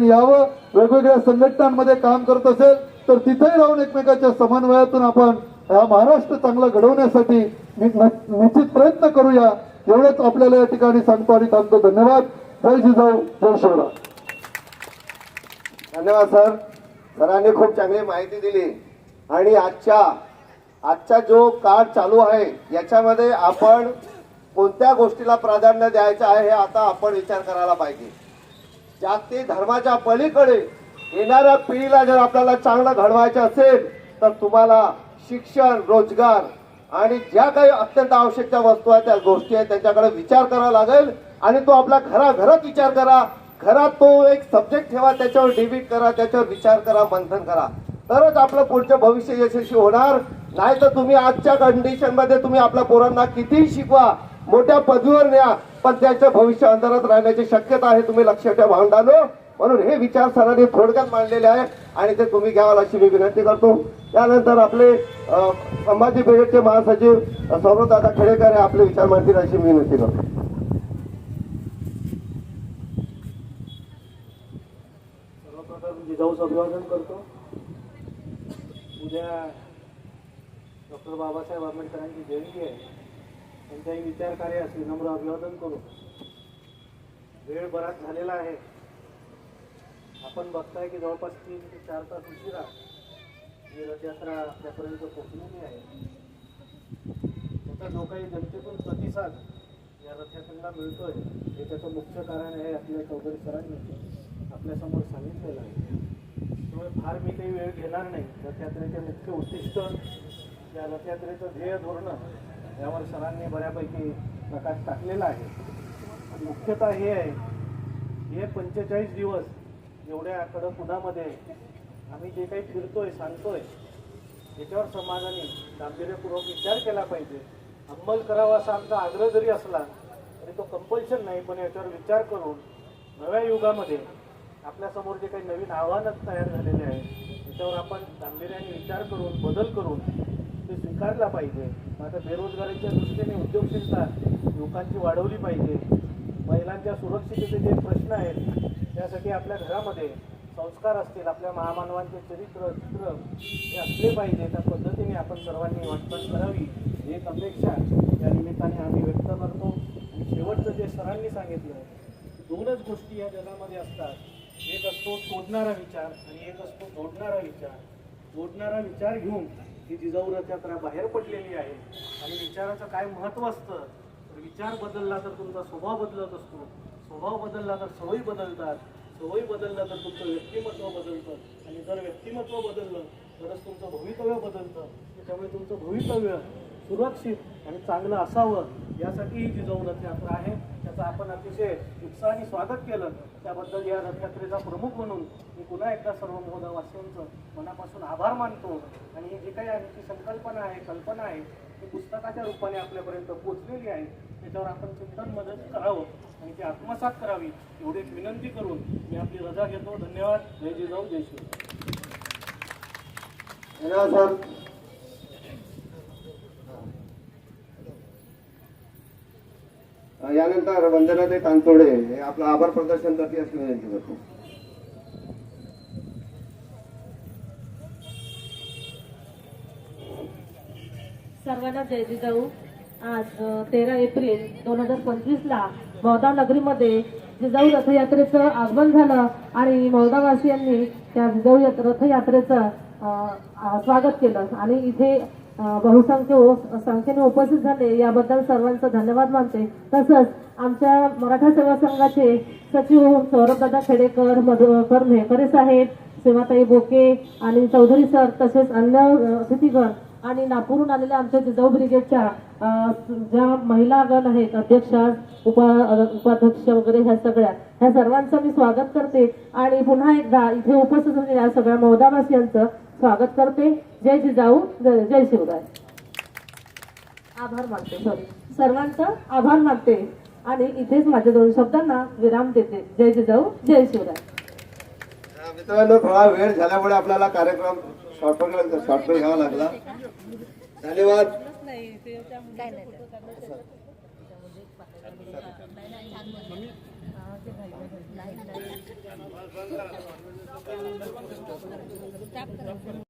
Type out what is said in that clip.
यावं वेगवेगळ्या संघटनांमध्ये काम करत असेल तर तिथेही राहून एकमेकाच्या समन्वयातून आपण हा महाराष्ट्र चांगला घडवण्यासाठी निश्चित प्रयत्न करूया. एवढंच आपल्याला या ठिकाणी सांगतो आणि थांबतो. धन्यवाद. जय जिजाऊ जय शिवराय. धन्यवाद सर. सरांनी खूप चांगली माहिती दिली. आणि आजच्या आजचा जो काळ चालू आहे याच्यामध्ये आपण कोणत्या गोष्टीला प्राधान्य द्यायचं आहे हे आता आपण विचार करायला पाहिजे. जागतिक धर्माच्या पलीकडे येणाऱ्या पिढीला जर आपल्याला चांगलं घडवायचं असेल तर तुम्हाला शिक्षण रोजगार आणि ज्या काही अत्यंत आवश्यक वस्तू आहेत त्या गोष्टी आहेत त्यांच्याकडे विचार करावा लागेल आणि तो आपला घराघरात विचार करा. घरात तो एक सब्जेक्ट ठेवा त्याच्यावर डिबीट करा त्याच्यावर विचार करा मंथन करा. तरच आपलं पुढचं भविष्य यशस्वी होणार. नाही तर तुम्ही आजच्या कंडिशनमध्ये तुम्ही आपल्या पोरांना कितीही शिकवा मोठ्या पदवीवर न्या. पण त्यांचं भविष्य अंधारात राहण्याची शक्यता आहे तुम्ही लक्ष ठेवा भावंडानो. म्हणून हे विचार सरांनी थोडक्यात मांडलेले आहे आणि ते तुम्ही घ्यावाल अशी मी विनंती करतो. त्यानंतर आपले संभाजी ब्रिगेडचे महासचिव अ, खेडेकर हे आपले विचार मांडतील अशी मी विनंती करतो. सर्वप्रथम अभिवादन करतो. उद्या डॉक्टर बाबासाहेब आंबेडकरांची जयंती आहे. त्यांच्याही विचार असेल नम्र अभिवादन करू. वेळ बराच झालेला आहे. आपण बघताय की जवळपास तीन ते चार तास उशिरा ही रथयात्रा आपल्यापर्यंत पोहोचलेली आहे. त्याचा जो काही जनतेतून प्रतिसाद या रथयात्रेला मिळतोय हे त्याचं मुख्य कारण आहे आपल्या चौधरी सरांनी आपल्यासमोर सांगितलेलं आहे. त्यामुळे फार मी काही वेळ घेणार नाही. रथयात्रेचे मुख्य उद्दिष्ट या रथयात्रेचं ध्येय धोरणं यावर सरांनी बऱ्यापैकी प्रकाश टाकलेला आहे. मुख्यतः हे आहे हे पंचेचाळीस दिवस एवढ्या कडक उन्हामध्ये आम्ही जे काही फिरतोय सांगतोय याच्यावर समाजाने गांभीर्यपूर्वक विचार केला पाहिजे. अंमल करावा असा आमचा आग्रह जरी असला तरी तो कंपल्शन नाही पण याच्यावर विचार करून नव्या युगामध्ये आपल्यासमोर जे काही नवीन आव्हानं तयार झालेले आहेत त्याच्यावर आपण गांभीर्याने विचार करून बदल करून ते स्वीकारला पाहिजे. आता बेरोजगारीच्या दृष्टीने उद्योगशीलता लोकांची वाढवली पाहिजे. महिलांच्या सुरक्षिततेचे जे प्रश्न आहेत त्यासाठी आपल्या घरामध्ये संस्कार असतील आपल्या महामानवांचे चरित्र चित्र हे असले पाहिजे. त्या पद्धतीने आपण सर्वांनी वाटपण करावी. एक अपेक्षा या निमित्ताने आम्ही व्यक्त करतो. आणि शेवटचं जे सरांनी सांगितलं दोनच गोष्टी या जगामध्ये असतात. एक असतो तोडणारा विचार आणि एक असतो जोडणारा विचार. जोडणारा विचार घेऊन ही जिजाऊ रथयात्रा बाहेर पडलेली आहे आणि विचाराचं काय महत्त्व असतं? तर विचार बदलला तर तुमचा स्वभाव बदलत असतो. स्वभाव बदलला तर सवयी बदलतात. सवयी बदलला तर तुमचं व्यक्तिमत्व बदलतं. आणि जर व्यक्तिमत्व बदललं तरच तुमचं भवितव्य बदलतं. त्यामुळे तुमचं भवितव्य सुरक्षित आणि चांगलं असावं. यासाठी ही जिजाऊ रथयात्रा आहे. त्याचं आपण अतिशय उत्साहाने स्वागत केलं. त्याबद्दल या रथयात्रेचा प्रमुख म्हणून मी पुन्हा एकदा सर्व महोदयवासियांचं मनापासून आभार मानतो. आणि ही जी काही आमची संकल्पना आहे कल्पना आहे ती पुस्तकाच्या रूपाने आपल्यापर्यंत पोचलेली आहे त्याच्यावर आपण चिंतन मदत करावं आणि ती आत्मसात करावी एवढी विनंती करून मी आपली रजा घेतो. धन्यवाद. जय जिजाऊ जय शिव धन्यवाद सर यानंतर वंदना ते तांतोडे हे आपलं आभार प्रदर्शन करते अशी विनंती करतो. सर्वांना जय जिजाऊ. आज तेरा एप्रिल दोन हजार पंचवीसला मौदा नगरीमध्ये जिजाऊ रथयात्रेचं आगमन झालं आणि मौदावासियांनी त्या जिजाऊ रथयात्रेचं स्वागत केलं. आणि इथे बहुसंख्य संख्येने उपस्थित झाले. याबद्दल सर्वांचं धन्यवाद मानते. तसंच आमच्या मराठा सेवा संघाचे सचिव सौरभदादा खेडेकर मधुकर मेहकरे साहेब सेवाताई बोके आणि चौधरी सर तसेच अन्य अतिथीगण आणि नागपूरहून आलेल्या आमच्या जिजाऊ ब्रिगेडच्या ज्या महिला गण आहेत अध्यक्षा उपा उपाध्यक्ष वगैरे ह्या सगळ्या ह्या सर्वांचं मी स्वागत करते. आणि पुन्हा एकदा इथे उपस्थित या सगळ्या मौदावासियांचं स्वागत करते. जय जिजाऊ जय जय शिवराय आभार मानते. सॉरी. सर्वांचं आभार मानते. आणि इथेच माझ्या दोन शब्दांना विराम देते. जय जिजाऊ जय शिवराय मित्रांनो थोडा वेळ झाल्यामुळे आपल्याला कार्यक्रम शॉर्टकट शॉर्टकट घ्यावा लागला. धन्यवाद. लाइट